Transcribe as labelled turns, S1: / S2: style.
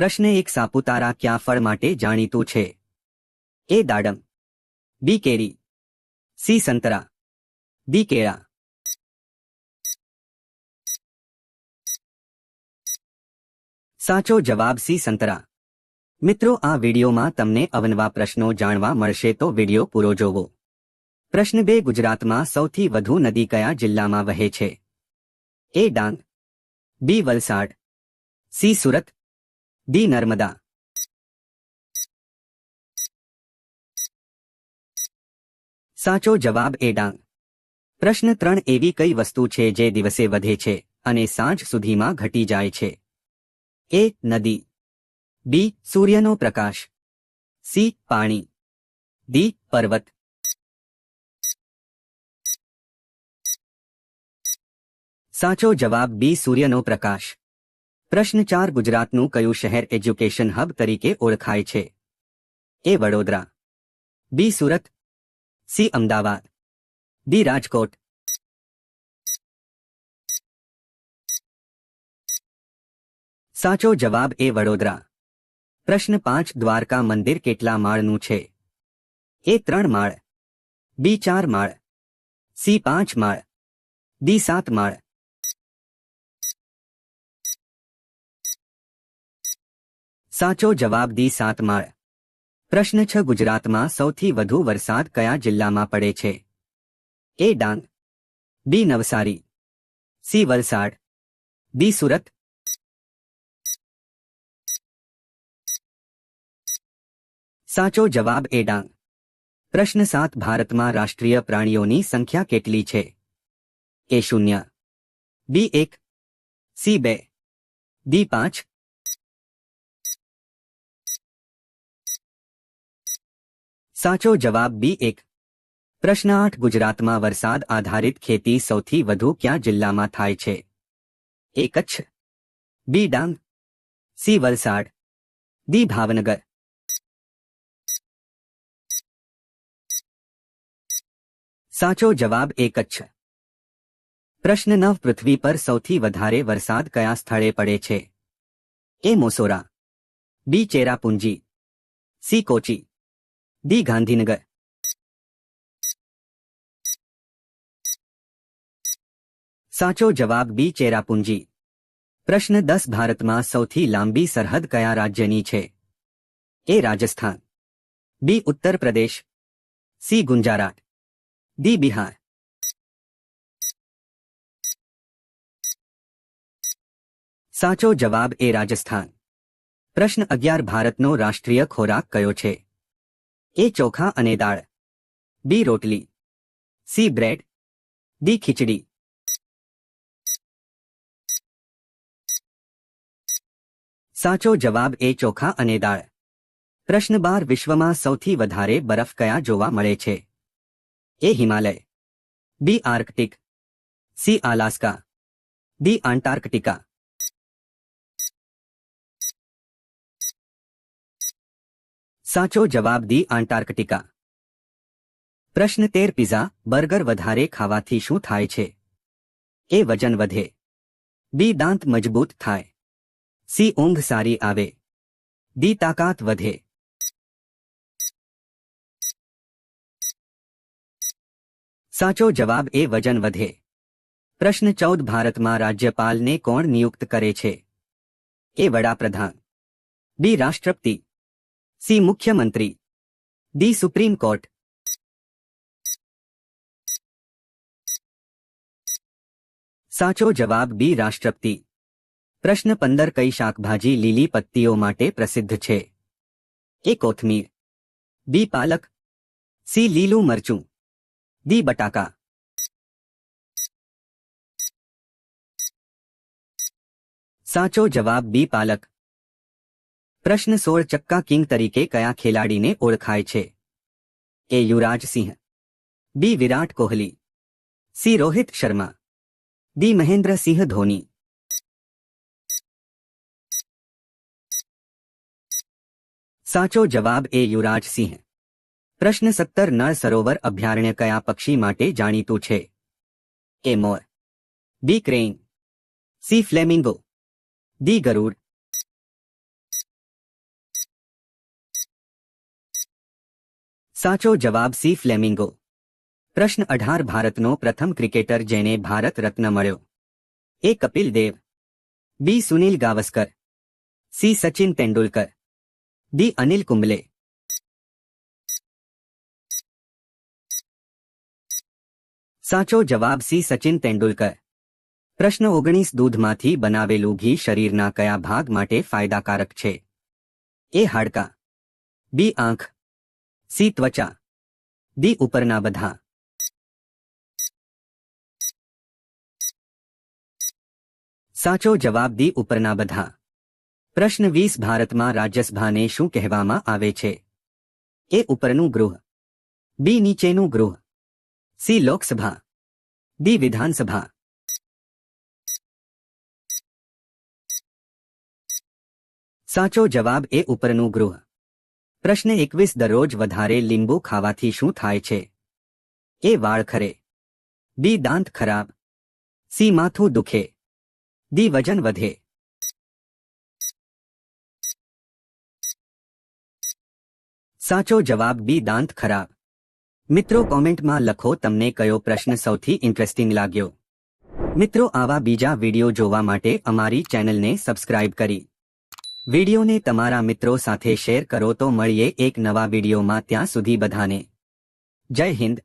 S1: પ્રશ્ન એક સાપુતારા ક્યાં ફળ માટે જાણીતું છે? એ દાડમ. બી કેરી. સી સંતરા. ડી કેળા. સાચો જવાબ સી સંતરા. મિત્રો, આ વિડીયોમાં તમને અવનવા પ્રશ્નો જાણવા મળશે તો વીડિયો પૂરો જોવો. પ્રશ્ન બે, ગુજરાતમાં સૌથી વધુ નદી કયા જિલ્લામાં વહે છે? A Dang. B Valsad. C Surat. D Narmada. સાચો જવાબ એ ડાંગ. પ્રશ્ન ત્રણ એવી કઈ વસ્તુ છે જે દિવસે વધે છે અને સાંજ સુધીમાં ઘટી જાય છે? એ, નદી. બી, સૂર્યનો પ્રકાશ. સી, પાણી. ડી, પર્વત. સાચો જવાબ બી, સૂર્યનો પ્રકાશ. પ્રશ્ન ચાર ગુજરાતનું કયું શહેર એજ્યુકેશન હબ તરીકે ઓળખાય છે? A Vadodara. B Surat. C Ahmedabad. D Rajkot. સાચો જવાબ એ વડોદરા. પ્રશ્ન પાંચ, દ્વારકા મંદિર કેટલા માળનું છે? એ ત્રણ માળ. બી ચાર માળ. સી પાંચ માળ. ડી સાત માળ. સાચો જવાબ દી સાત માળ. પ્રશ્ન છ, ગુજરાતમાં સૌથી વધુ વરસાદ કયા જિલ્લામાં પડે છે? A Dang. B Navsari. C Valsad. D Surat. સાચો જવાબ એ ડાંગ. પ્રશ્ન સાત, ભારતમાં રાષ્ટ્રીય પ્રાણીઓની સંખ્યા કેટલી છે? એ શૂન્ય. બી એક. સી બે. ડી પાંચ. સાચો જવાબ બી એક. પ્રશ્ન આઠ, ગુજરાતમાં વરસાદ આધારિત ખેતી સૌથી વધુ ક્યાં જિલ્લામાં થાય છે? A Kutch B Dang. C Valsad. D Bhavnagar. સાચો જવાબ એ કચ્છ પ્રશ્ન નવ, પૃથ્વી પર સૌથી વધારે વરસાદ કયા સ્થળે પડે છે? A મોસોરા. B Cherrapunji. C Kochi. D Gandhinagar સાચો જવાબ બી ચેરાપુંજી પ્રશ્ન દસ ભારતમાં સૌથી લાંબી સરહદ કયા રાજ્યની છે એ રાજસ્થાન બી ઉત્તર પ્રદેશ સી ગુંજરાટ ડી બિહાર સાચો જવાબ એ રાજસ્થાન પ્રશ્ન અગિયાર ભારતનો રાષ્ટ્રીય ખોરાક કયો છે એ ચોખા અને દાળ. બી રોટલી. C bread. ડી ખીચડી. સાચો જવાબ એ ચોખા અને દાળ. પ્રશ્ન બાર વિશ્વમાં સૌથી વધારે બરફ કયા જોવા મળે છે? A Himalaya. B Arctic. C Alaska. D Antarctica સાચો જવાબ દી આન્ટાર્કટિકા પ્રશ્ન તેર, પિઝા, બર્ગર વધારે ખાવાથી શું થાય છે? એ વજન વધે. બી, દાંત મજબૂત થાય. સી, ઊંઘ સારી આવે. ડી, તાકાત વધે. સાચો જવાબ એ વજન વધે. પ્રશ્ન ચૌદ, ભારતમાં રાજ્યપાલને કોણ નિયુક્ત કરે છે? એ વડાપ્રધાન. બી, રાષ્ટ્રપતિ. સી મુખ્યમંત્રી ડી સુપ્રીમ કોર્ટ સાચો જવાબ બી રાષ્ટ્રપતિ પ્રશ્ન પંદર કઈ શાકભાજી લીલી પત્તીઓ માટે પ્રસિદ્ધ છે એ કોથમીર બી પાલક સી લીલું મરચું ડી બટાકા સાચો જવાબ બી પાલક પ્રશ્ન સોળ ચક્કા કિંગ તરીકે કયા ખેલાડીને ઓળખાય છે? A Yuvraj Singh. B. Virat Kohli. C. Rohit Sharma. D. Mahendrasingh Dhoni. સાચો જવાબ એ યુવરાજ સિંહ. પ્રશ્ન સત્તર નળ સરોવર અભયારણ્ય કયા પક્ષી માટે જાણીતું છે? A more. B. Crane C. Flamingo. D. ગરુડ. સાચો જવાબ સી ફ્લેમિંગો. પ્રશ્ન અઢાર, ભારતનો પ્રથમ ક્રિકેટર જેને ભારત રત્ન મળ્યો. A Kapil Dev. B Sunil Gavaskar. C Sachin Tendulkar. D Anil Kumble. સાચો જવાબ સી સચિન તેંડુલકર. પ્રશ્ન ઓગણીસ, દૂધમાંથી બનાવેલું ઘી શરીરના કયા ભાગ માટે ફાયદાકારક છે? એ હાડકા. બી આંખ. સી ત્વચા. ડી ઉપરના બધા. સાચો જવાબ દી ઉપરના બધા. પ્રશ્ન વીસ ભારતમાં રાજ્યસભાને શું કહેવામાં આવે છે? એ ઉપરનું ગૃહ. બી નીચેનું ગૃહ. સી લોકસભા. ડી વિધાનસભા. સાચો જવાબ એ ઉપરનું ગૃહ. પ્રશ્ન એકવીસ, દરરોજ વધારે લીંબુ ખાવાથી શું થાય છે? એ વાળ ખરે. બી, દાંત ખરાબ. સી, માથું દુખે. દી વજન વધે. સાચો જવાબ બી, દાંત ખરાબ. મિત્રો, કોમેન્ટમાં લખો તમને કયો પ્રશ્ન સૌથી ઇન્ટરેસ્ટિંગ લાગ્યો. મિત્રો, આવા બીજા વીડિયો જોવા માટે અમારી ચેનલને સબસ્ક્રાઇબ કરી. વિડિયોને તમારા મિત્રો સાથે શેર કરો તો મળીએ એક નવા વિડીયોમાં ત્યાં સુધી બધાને. જય હિન્દ.